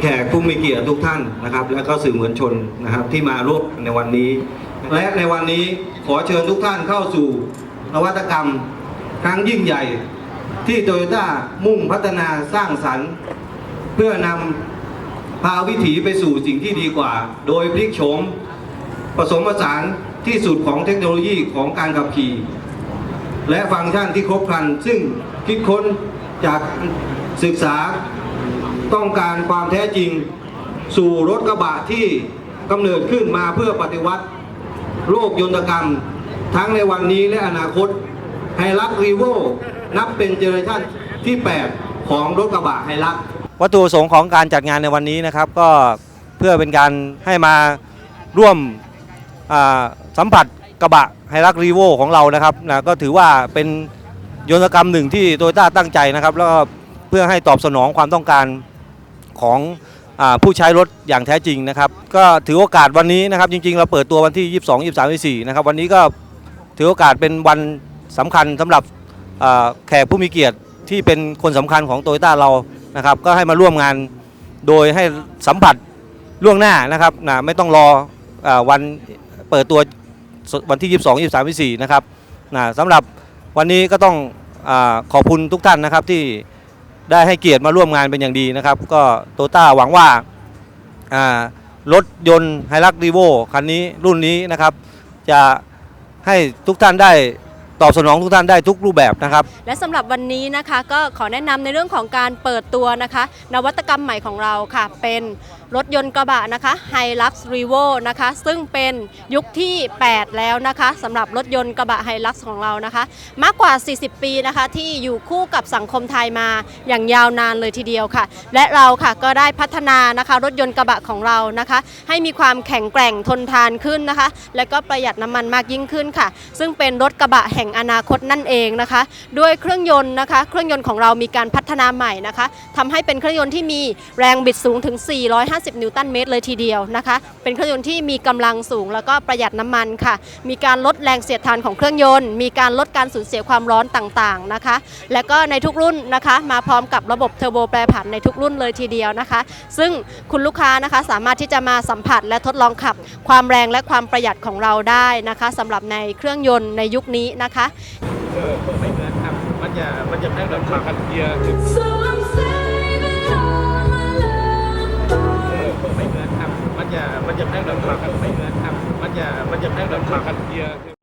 แขกผู้มีเกียรติทุกท่านนะครับ และก็สื่อมวลชนนะครับที่มาร่วมในวันนี้ และในวันนี้ขอเชิญทุกท่านเข้าสู่นวัตกรรมครั้งยิ่งใหญ่ที่โตโยต้ามุ่งพัฒนาสร้างสรรค์ เพื่อนำพาวิถีไปสู่สิ่งที่ดีกว่า โดยพลิกโฉมผสมผสานที่สุดของเทคโนโลยีของการขับขี่ และฟังก์ชันที่ครบครัน ซึ่งคิดค้นจากศึกษา ต้องการความแท้จริงสู่รถกระบะที่กำเนิดขึ้นมาเพื่อปฏิวัติโลกยนตกรรม ทั้งในวันนี้และอนาคตไฮรักรีโวนับเป็นเจเนอเรชันที่ 8 ของรถกระบะไฮรักวัตถุประสงค์ของการจัดงานในวันนี้นะครับ ก็เพื่อเป็นการให้มาร่วมสัมผัสกระบะไฮรักรีโวของเรานะครับนะก็ถือว่าเป็นยนตกรรมหนึ่งที่โตโยต้าตั้งใจนะครับ แล้วก็เพื่อให้ตอบสนองความต้องการ ของอผู้ใช้รถอย่างแท้จริงนะครับ ก็ถือโอกาสวันนี้นะครับ จริง ๆ เราเปิดตัววันที่ 22 23 24นะครับ วันนี้ก็ถือโอกาสเป็นวันสำคัญสำหรับแขกผู้มีเกียรติที่เป็นคนสำคัญของโตโยต้าเรานะครับ ก็ให้มาร่วมงานโดยให้สัมผัสล่วงหน้านะครับนะไม่ต้องรออวันเปิดตัววันที่ 22 23 24 นะครับนะสำหรับวันนี้ก็ต้องอขอบคุณทุกท่านนะครับที่ ได้ให้เกียรติมาร่วมงานเป็นอย่างดีนะครับ ก็โตต้าหวังว่ารถยนต์ไฮรักดีโวคันนี้รุ่นนี้นะครับ จะให้ทุกท่านได้ ตอบสนองทุกท่านได้ทุกรูปแบบนะครับ และสำหรับวันนี้นะคะก็ขอแนะนำในเรื่องของการเปิดตัวนะคะ นวัตกรรมใหม่ของเราค่ะ เป็นรถยนต์กระบะนะคะ Hilux Revo นะคะ ซึ่งเป็นยุคที่ 8 แล้วนะคะสำหรับรถยนต์กระบะ Hilux ของเรานะคะ มากกว่า 40 ปีนะคะ ที่อยู่คู่กับสังคมไทยมาอย่างยาวนานเลยทีเดียวค่ะ และเราค่ะก็ได้พัฒนานะคะ รถยนต์กระบะของเรานะคะ ให้มีความแข็งแกร่งทนทานขึ้นนะคะ และก็ประหยัดน้ำมันมากยิ่งขึ้นค่ะ ซึ่งเป็นรถกระบะแห่งอนาคตนั่นเองนะคะ ด้วยเครื่องยนต์นะคะ เครื่องยนต์ของเรามีการพัฒนาใหม่นะคะทำให้เป็นเครื่องยนต์ที่มีแรงบิดสูงถึง 450 นิวตันเมตรเลยทีเดียวนะคะ เป็นเครื่องยนต์ที่มีกำลังสูงแล้วก็ประหยัดน้ำมันค่ะ มีการลดแรงเสียดทานของเครื่องยนต์ มีการลดการสูญเสียความร้อนต่างๆนะคะ และก็ในทุกรุ่นนะคะ มาพร้อมกับระบบเทอร์โบแปรผันในทุกรุ่นเลยทีเดียวนะคะ ซึ่งคุณลูกค้านะคะสามารถที่จะมาสัมผัสและทดลองขับ ความแรงและความประหยัดของเราได้นะคะสำหรับในเครื่องยนต์ในยุคนี้นะคะเออไม่เหมือนครับมันจะมันจะแพ้แบบขับเกียร์ So I'm saving all my love เออไม่เหมือนครับมันจะมันจะแพ้แบบขันไม่เหมือนครับมันจะมันจะแพ้แบบขันเกียร์